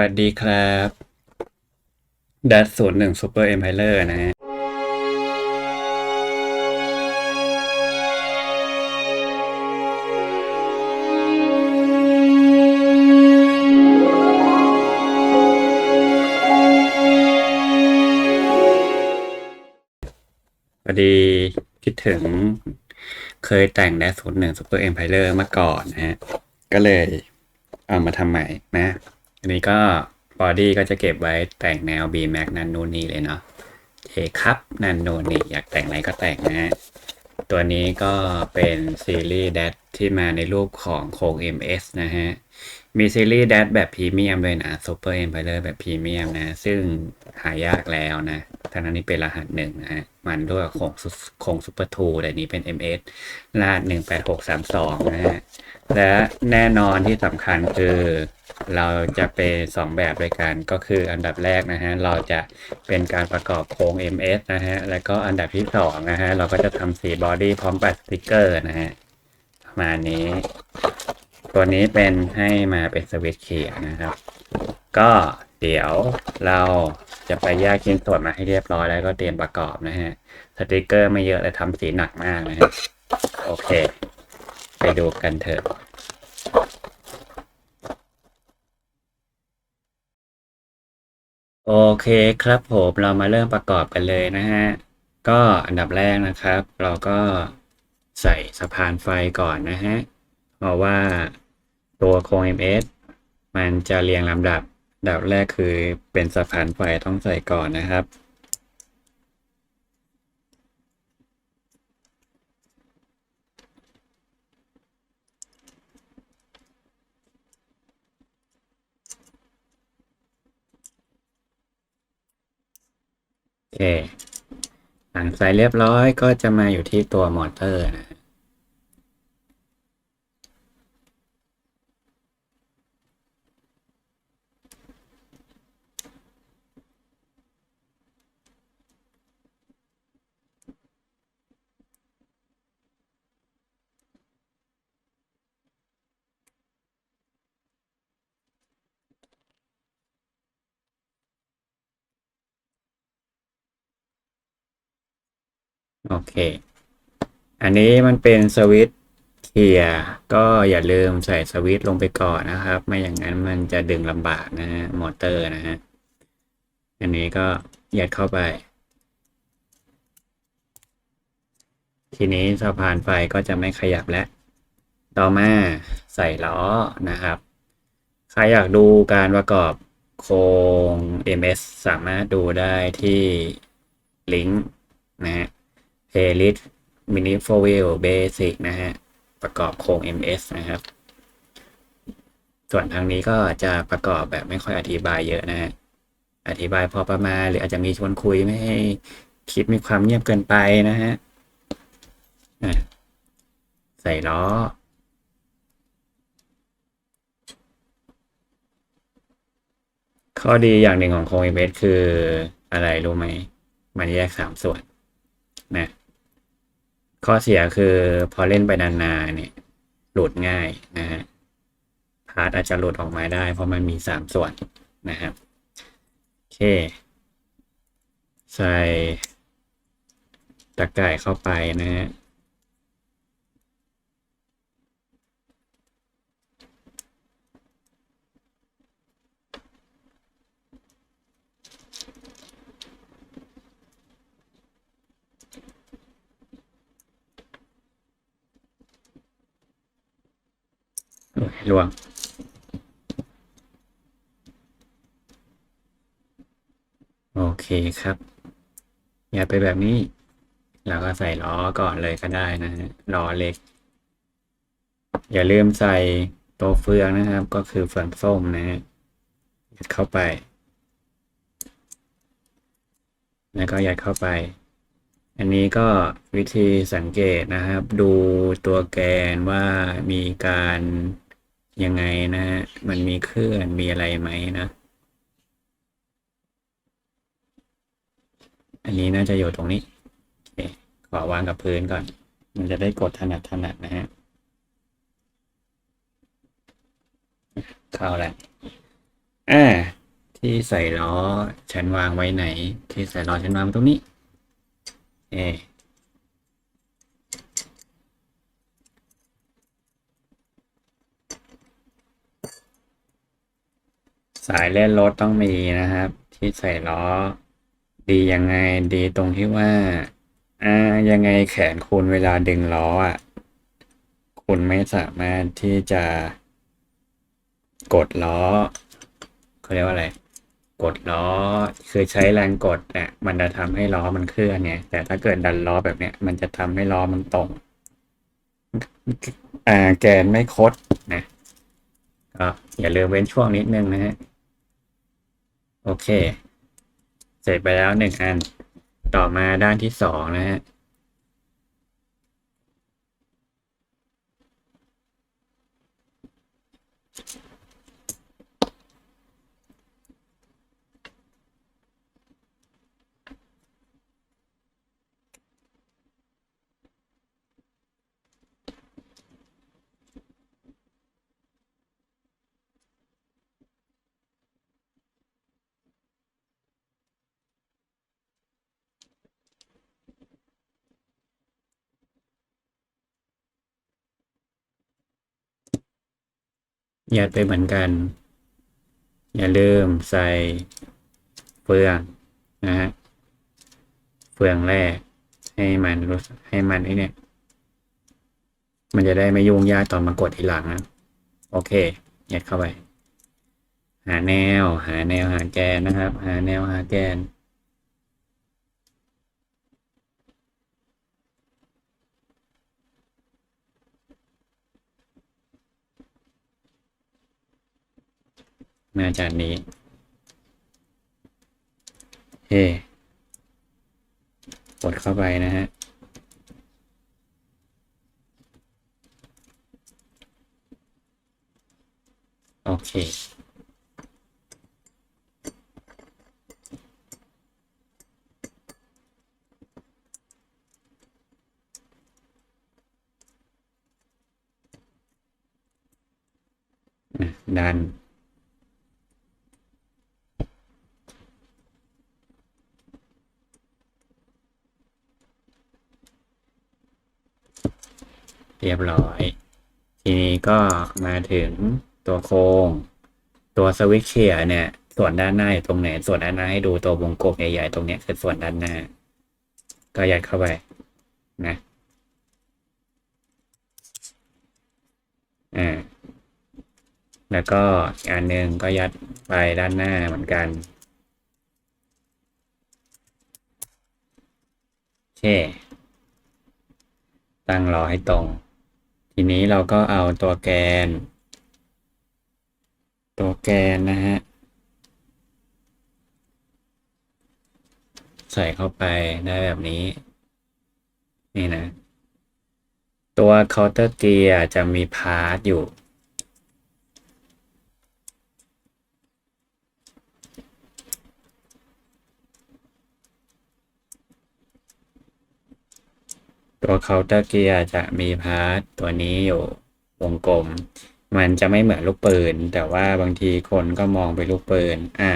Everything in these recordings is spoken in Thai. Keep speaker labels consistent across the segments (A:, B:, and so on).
A: วัสดีครับดัตศูนย์หนึ่งซูเปอร์เอ็มไพเลอร์นะฮะพอดีคิดถึงเคยแต่งแดศูนย์หนึ่งซูเปอร์เอ็มไพเลอร์มาก่อนนะฮะ ก็เลยเอามาทำใหม่นะ อันนี้ก็บอดี้ก็จะเก็บไว้แต่งแนว B Max นั่นนู่นนี่เลยเนาะเคครับนั่นนู่นนี่อยากแต่งอะไรก็แต่งนะฮะตัวนี้ก็เป็นซีรีส์แดดที่มาในรูปของโครง MS นะฮะ มีซีรีส์แดดแบบพรีเมียมเลยนะซูเปอร์เอ็มไพเลอร์แบบพรีเมียมนะ ซึ่งหายากแล้วนะทั้งนั้นนี่เป็นรหัสหนึ่งนะฮะ มันด้วยโครงซุโครงซูเปอร์ทูแต่นี้เป็น MS รหัสหนึ่งแปดหกสามสองนะฮะ และแน่นอนที่สำคัญคือเราจะเป็นสองแบบด้วยกันก็คืออันดับแรกนะฮะเราจะเป็นการประกอบโครง MS นะฮะแล้วก็อันดับที่สองนะฮะเราก็จะทำสีบอดี้พร้อมปัดสติกเกอร์นะฮะประมาณนี้ ตัวนี้เป็นให้มาเป็นสวิตช์เขียนะครับ ก็เดี๋ยวเราจะไปแยกชิ้นส่วนมาให้เรียบร้อยแล้วก็เตรียมประกอบนะฮะสติกเกอร์ไม่เยอะแต่ทำสีหนักมากนะฮะโอเค ไปดูกันเถอะโอเคครับผมเรามาเริ่มประกอบกันเลยนะฮะ ก็อันดับแรกนะครับ เราก็ใส่สะพานไฟก่อนนะฮะ เพราะว่าตัวโครง MS มันจะเรียงลำดับดับแรกคือเป็นสะพานไฟต้องใส่ก่อนนะครับ เคหลังใส่เรียบร้อยก็จะมาอยู่ที่ตัวมอเตอร์นะ โอเค อันนี้มันเป็นสวิตเคลียก็อย่าลืมใส่สวิตลงไปก่อนนะครับ ไม่อย่างนั้นมันจะดึงลำบากนะฮะมอเตอร์นะฮะอันนี้ก็ยัดเข้าไป ทีนี้สะพานไฟก็จะไม่ขยับแล้ว ต่อมาใส่ล้อนะครับ ใครอยากดูการประกอบโครง MS สามารถดูได้ที่ลิงก์นะฮะ playlist mini four wheel basic นะฮะ ประกอบโครง MS นะครับ ส่วนทางนี้ก็จะประกอบแบบไม่ค่อยอธิบายเยอะนะฮะ อธิบายพอประมาณหรืออาจจะมีชวนคุยไม่ให้คลิปมีความเงียบเกินไปนะฮะอะใส่ล้อข้อดีอย่างหนึ่งของโครง MS คืออะไรรู้ไหม มันแยกสามส่วนนะ ข้อเสียคือพอเล่นไปนานๆเนี่ยหลุดง่ายนะฮะพาร์ทอาจจะหลุดออกมาได้ เพราะมันมีสามส่วนนะครับโอเค ใส่ตะก่เข้าไปนะฮะ โอ้ยล่วงโอเคครับ อย่าไปแบบนี้ เราก็ใส่ล้อก่อนเลยก็ได้นะฮะล้อเล็ก อย่าลืมใส่ตัวเฟืองนะครับ ก็คือเฟืองส้มนะฮะเข้าไป แล้วก็ยัดเข้าไป อันนี้ก็วิธีสังเกตนะครับ ดูตัวแกนว่ามีการ ยังไงนะมันมีเคลื่อนมีอะไรไหมนะ อันนี้น่าจะอยู่ตรงนี้เขอวางกับพื้นก่อน มันจะได้กดถนัดถนัดนะฮะเข้าแล้วอ่าที่ใส่ล้อฉันวางไว้ไหน ที่ใส่ล้อฉันวางตรงนี้ เอ สายเล่นรถต้องมีนะครับ ที่ใส่ล้อ ดียังไงดีตรงที่ว่าอ่ายังไงแขนคุณเวลาดึงล้ออะคุณไม่สามารถที่จะกดล้อเขาเรียกว่าอะไร กดล้อคือใช้แรงกดเนี่ยมันจะทำให้ล้อมันเคลื่อนไงแต่ถ้าเกิดดันล้อแบบเนี้ยมันจะทำให้ล้อมันตรงอ่าแกนไม่คดนะก็อย่าลืมเว้นช่วงนิดนึงนะฮะ โอเค เสร็จไปแล้วหนึ่งอัน ต่อมาด้านที่สองนะฮะ ยัดไปเหมือนกัน อย่าลืมใส่เฟืองนะฮะเฟืองแรกให้มันรู้ให้มันไอเนี่ยมันจะได้ไม่ยุ่งยากตอนมากดทีหลังนะโอเคยัดเข้าไป หาแนว หาแนวหาแกนนะครับ หาแนวหาแกน มาจากนี้เฮ้กดเข้าไปนะฮะโอเคอะดัน เรียบร้อย ทีนี้ก็มาถึงตัวโครงตัวสวิตช์เชียร์เนี่ย ส่วนด้านหน้าอยู่ตรงไหน ส่วนด้านหน้าให้ดูตัววงกลมใหญ่ๆตรงเนี้ยคือส่วนด้านหน้า ก็ยัดเข้าไปนะอ่าแล้วก็อันหนึ่งก็ยัดไปด้านหน้าเหมือนกันโอเคตั้งรอให้ตรง ทีนี้เราก็เอาตัวแกน ตัวแกนนะฮะ ใส่เข้าไปได้แบบนี้ นี่นะ ตัวเคาน์เตอร์เกียร์จะมีพาร์ทอยู่ ตัวเคาน์เตอร์เกียร์จะมีพาร์ทตัวนี้อยู่วงกลม มันจะไม่เหมือนลูกปืน แต่ว่าบางทีคนก็มองไปนลูกปืน อ่า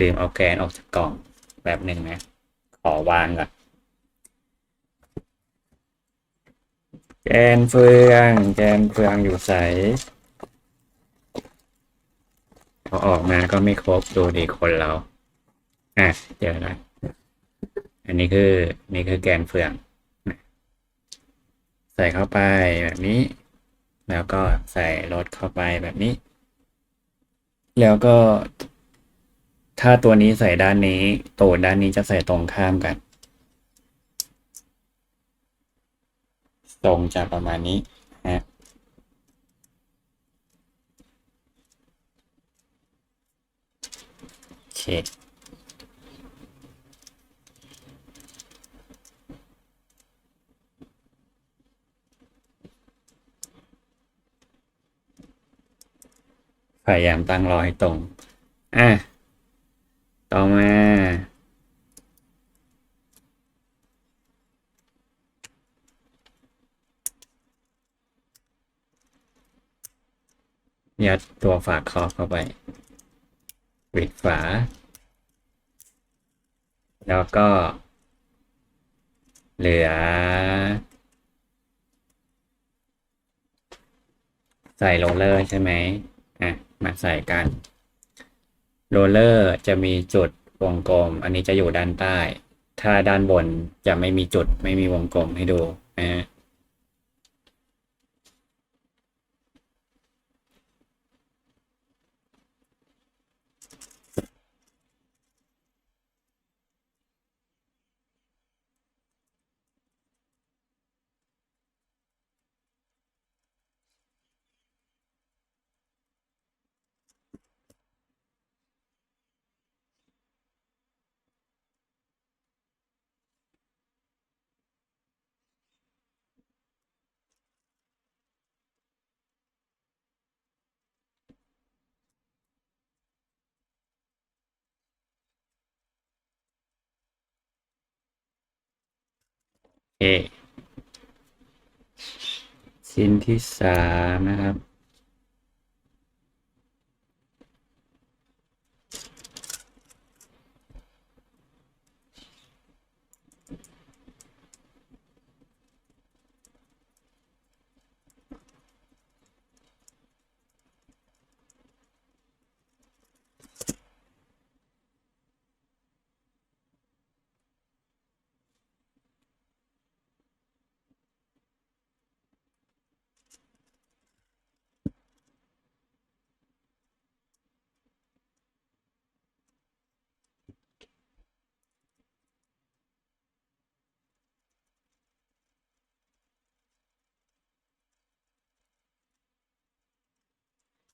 A: ลืมเอาแกนออกจากกล่องแบบหนึ่งนะ ขอวางก่อนแกนเฟือง แกนเฟืองอยู่ใสพอออกมาก็ไม่ครบดูดีคนเรา อะเจอแล้วอันนี้คือ นี่คือแกนเฟือง ใส่เข้าไปแบบนี้ แล้วก็ใส่รถเข้าไปแบบนี้ แล้วก็ ถ้าตัวนี้ใส่ด้านนี้ตัวด้านนี้จะใส่ตรงข้ามกันตรงจะประมาณนี้ฮะโอเค พยายามตั้งรอให้ตรง อะ ต่อมา ยัดตัวฝากคอเข้าไปปิดฝา แล้วก็ เหลือ ใส่โรลเลอร์ใช่ไหม มาใส่กันโรลเลอร์จะมีจุดวงกลม อันนี้จะอยู่ด้านใต้ ถ้าด้านบนจะไม่มีจุดไม่มีวงกลมให้ดูนะฮะ ชิ้นที่สามนะครับ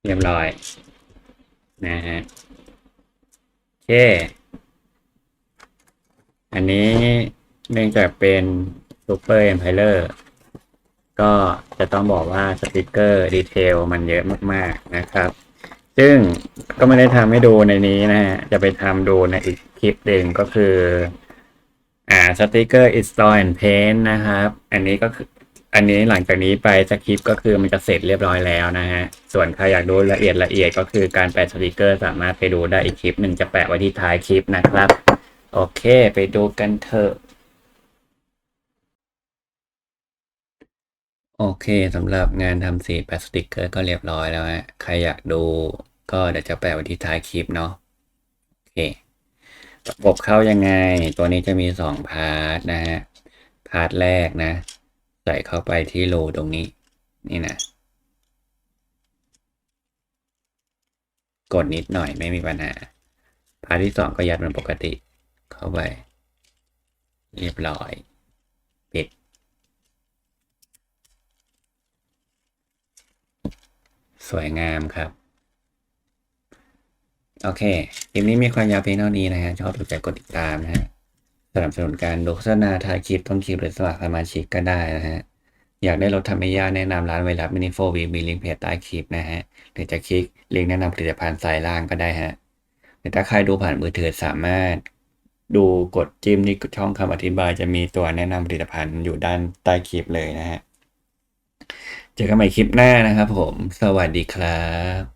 A: เรียบร้อย นะฮะโอเค อันนี้เนื่องจากเป็น Super Empiler ก็จะต้องบอกว่าสติกเกอร์ดีเทลมันเยอะมาก ๆ นะครับ ซึ่งก็ไม่ได้ทำให้ดูในนี้นะฮะ จะไปทำดูในอีกคลิปหนึ่งก็คือ อ่าสติกเกอร์ install and paint นะครับ อันนี้ก็คือ อันนี้หลังจากนี้ไปสคริปต์ก็คือมันจะเสร็จเรียบร้อยแล้วนะฮะ ส่วนใครอยากดูละเอียดละเอียดก็คือการแปะสติกเกอร์สามารถไปดูได้อีกคลิปหนึ่งจะแปะไว้ที่ท้ายคลิปนะครับ โอเค ไปดูกันเถอะ โอเคสำหรับงานทำสีแปะสติกเกอร์ก็เรียบร้อยแล้วฮะ ใครอยากดูก็เดี๋ยวจะแปะไว้ที่ท้ายคลิปเนาะ โอเค ระบบเข้ายังไง ตัวนี้จะมีสองพาร์ทนะฮะ พาร์ทแรกนะ ใส่เข้าไปที่รูตรงนี้ นี่นะ กดนิดหน่อยไม่มีปัญหา พาร์ทที่สองก็ยัดมันปกติ เข้าไป เรียบร้อยปิดสวยงามครับ โอเคคลิปนี้มีความยาวเพียงเท่านี้นะฮะชอบถูกใจกดติดตามนะฮะ สนับสนุนการโฆษณาถ่ายคลิปต้องคลิปหรือสมัครสมาชิกก็ได้นะฮะ อยากได้รถทำไม่ยากแนะนำร้านไวรับมินิโฟวีมีลิงก์เพจใต้คลิปนะฮะหรือจะคลิกลิงก์แนะนำผลิตภัณฑ์สายล่างก็ได้ฮะหรือถ้าใครดูผ่านมือถือสามารถ ดูกดจิ้มที่ช่องคำอธิบายจะมีตัวแนะนำผลิตภัณฑ์อยู่ด้านใต้คลิปเลยนะฮะ เจอกันใหม่คลิปหน้านะครับผม สวัสดีครับ